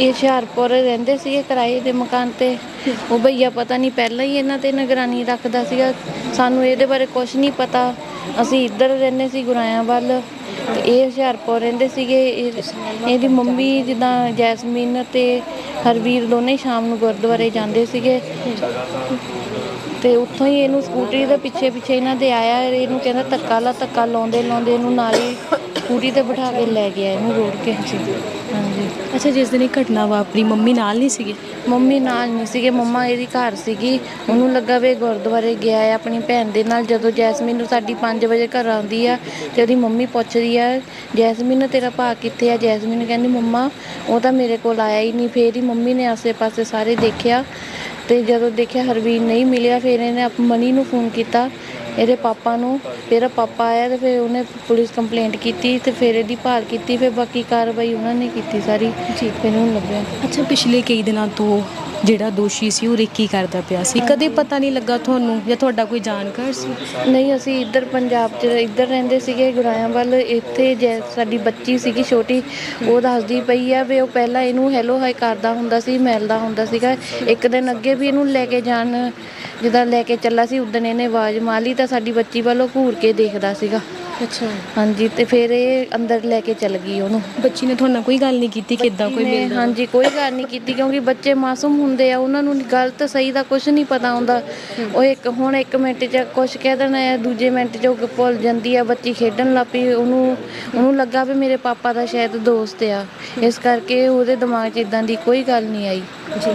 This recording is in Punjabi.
ਇਹ ਹੁਸ਼ਿਆਰਪੁਰ ਰਹਿੰਦੇ ਸੀਗੇ ਕਿਰਾਏ ਦੇ ਮਕਾਨ ਤੇ। ਉਹ ਭਈਆ ਪਤਾ ਨਹੀਂ ਪਹਿਲਾਂ ਹੀ ਇਹਨਾਂ ਤੇ ਨਿਗਰਾਨੀ ਰੱਖਦਾ ਸੀਗਾ। ਸਾਨੂੰ ਇਹਦੇ ਬਾਰੇ ਕੁਝ ਨਹੀਂ ਪਤਾ। ਅਸੀਂ ਇੱਧਰ ਰਹਿੰਦੇ ਸੀ ਗੁਰਾਇਆਂ ਵੱਲ ਤੇ ਇਹ ਹੁਸ਼ਿਆਰਪੁਰ ਰਹਿੰਦੇ ਸੀਗੇ। ਇਹ- ਇਹਦੀ ਮੰਮੀ ਜਿੱਦਾਂ ਜੈਸਮੀਨ ਤੇ ਹਰਵੀਰ ਦੋਨੇ ਸ਼ਾਮ ਨੂੰ ਗੁਰਦੁਆਰੇ ਜਾਂਦੇ ਸੀਗੇ। ਤੇ ਉੱਥੋਂ ਹੀ ਇਹਨੂੰ ਸਕੂਟਰੀ ਦੇ ਪਿੱਛੇ ਪਿੱਛੇ ਇਹਨਾਂ ਦੇ ਆਇਆ। ਇਹਨੂੰ ਕਹਿੰਦਾ ਧੱਕਾ ਲਾ, ਧੱਕਾ ਲਾਉਂਦੇ ਲਾਉਂਦੇ ਇਹਨੂੰ ਨਾਲ ਹੀ ਸਕੂਟਰੀ ਤੇ ਬਿਠਾ ਕੇ ਲੈ ਗਿਆ। ਇਹਨੂੰ ਰੋੜ ਕੇ। ਹਾਂਜੀ। ਅੱਛਾ, ਜਿਸ ਦਿਨ ਇਹ ਘਟਨਾ ਵਾਪਰੀ, ਮੰਮੀ ਨਾਲ ਨਹੀਂ ਸੀਗੇ? ਮੰਮੀ ਨਾਲ ਨਹੀਂ ਸੀਗੇ, ਮੰਮਾ ਇਹਦੀ ਘਰ ਸੀਗੀ। ਉਹਨੂੰ ਲੱਗਾ ਵੀ ਇਹ ਗੁਰਦੁਆਰੇ ਗਿਆ ਹੈ, ਆਪਣੀ ਭੈਣ ਦੇ ਨਾਲ। ਜਦੋਂ ਜੈਸਮੀਨ ਨੂੰ ਸਾਡੀ 5 ਵਜੇ ਘਰ ਆਉਂਦੀ ਆ, ਤੇ ਉਹਦੀ ਮੰਮੀ ਪੁੱਛਦੀ ਆ, ਜੈਸਮੀਨ, ਤੇਰਾ ਭਾ ਕਿੱਥੇ ਆ? ਜੈਸਮੀਨ ਕਹਿੰਦੀ, ਮੰਮਾ, ਉਹ ਤਾਂ ਮੇਰੇ ਕੋਲ ਆਇਆ ਹੀ ਨਹੀਂ। ਫੇਰ ਹੀ ਮੰਮੀ ਨੇ ਆਸੇ-ਪਾਸੇ ਸਾਰੇ ਦੇਖਿਆ। ਤੇ ਜਦੋਂ ਦੇਖਿਆ ਹਰਵੀਰ ਨਹੀਂ ਮਿਲਿਆ, ਫਿਰ ਇਹਨੇ ਮਨੀ ਨੂੰ ਫੋਨ ਕੀਤਾ। ਇਹਦੇ ਪਾਪਾ ਨੂੰ ਫਿਰ ਪਾਪਾ ਆਇਆ ਤੇ ਫਿਰ ਉਹਨੇ ਪੁਲਿਸ ਕੰਪਲੇਂਟ ਕੀਤੀ ਤੇ ਫਿਰ ਇਹਦੀ ਭਾਲ ਕੀਤੀ ਫਿਰ ਬਾਕੀ ਕਾਰਵਾਈ ਉਹਨਾਂ ਨੇ ਕੀਤੀ ਸਾਰੀ। ਫਿਰ ਉਹਨੂੰ ਲੱਭਿਆ ਅੱਛਾ ਪਿਛਲੇ ਕਈ ਦਿਨਾਂ ਤੋਂ ਜਿਹੜਾ ਦੋਸ਼ੀ ਸੀ ਉਹ ਰੇਕੀ ਕਰਦਾ ਪਿਆ ਸੀ। ਕਦੇ ਪਤਾ ਨਹੀਂ ਲੱਗਾ ਤੁਹਾਨੂੰ ਜਾਂ ਤੁਹਾਡਾ ਕੋਈ ਜਾਣਕਾਰ ਸੀ? ਨਹੀਂ ਅਸੀਂ ਇੱਧਰ ਪੰਜਾਬ 'ਚ ਇੱਧਰ ਰਹਿੰਦੇ ਸੀਗੇ ਗੁਰਾਇਆਂ ਵੱਲ। ਇੱਥੇ ਜੈ ਸਾਡੀ ਬੱਚੀ ਸੀਗੀ ਛੋਟੀ ਉਹ ਦੱਸਦੀ ਪਈ ਆ ਵੀ ਉਹ ਪਹਿਲਾਂ ਇਹਨੂੰ ਹੈਲੋ ਹਾਈ ਕਰਦਾ ਹੁੰਦਾ ਸੀ ਮਿਲਦਾ ਹੁੰਦਾ ਸੀਗਾ। ਇੱਕ ਦਿਨ ਅੱਗੇ ਵੀ ਇਹਨੂੰ ਲੈ ਕੇ ਜਾਣ ਜਿੱਦਾਂ ਲੈ ਕੇ ਚੱਲਾ ਸੀ ਉਦੋਂ ਇਹਨੇ ਆਵਾਜ਼ ਮਾਰੀ ਤਾਂ ਸਾਡੀ ਬੱਚੀ ਵੱਲੋਂ ਘੂਰ ਕੇ ਦੇਖਦਾ ਸੀਗਾ। ਅੱਛਾ। ਹਾਂਜੀ ਤੇ ਫਿਰ ਇਹ ਅੰਦਰ ਲੈ ਕੇ ਚੱਲ ਗਈ ਉਹਨੂੰ। ਬੱਚੀ ਨੇ ਤੁਹਾਡੇ ਨਾਲ ਕੋਈ ਗੱਲ ਨਹੀਂ ਕੀਤੀ ਕਿ ਇਦਾਂ ਕੋਈ ਮਿਲਦਾ? ਹਾਂਜੀ ਕੋਈ ਗੱਲ ਨਹੀਂ ਕੀਤੀ ਕਿਉਂਕਿ ਬੱਚੇ ਮਾਸੂਮ ਹੁੰਦੇ ਆ ਉਹਨਾਂ ਨੂੰ ਗਲਤ ਸਹੀ ਦਾ ਕੁਝ ਨਹੀਂ ਪਤਾ ਹੁੰਦਾ। ਉਹ ਇੱਕ ਹੁਣ ਇੱਕ ਮਿੰਟ 'ਚ ਕੁਝ ਕਹਿ ਦੇਣਾ ਹੈ ਦੂਜੇ ਮਿੰਟ 'ਚ ਉਹ ਭੁੱਲ ਜਾਂਦੀ ਆ ਬੱਚੀ ਖੇਡਣ ਲੱਗ ਪਈ ਉਹਨੂੰ ਉਹਨੂੰ ਲੱਗਾ ਵੀ ਮੇਰੇ ਪਾਪਾ ਦਾ ਸ਼ਾਇਦ ਦੋਸਤ ਆ। ਇਸ ਕਰਕੇ ਉਹਦੇ ਦਿਮਾਗ 'ਚ ਇਦਾਂ ਦੀ ਕੋਈ ਗੱਲ ਨਹੀਂ ਆਈ। ਜੀ।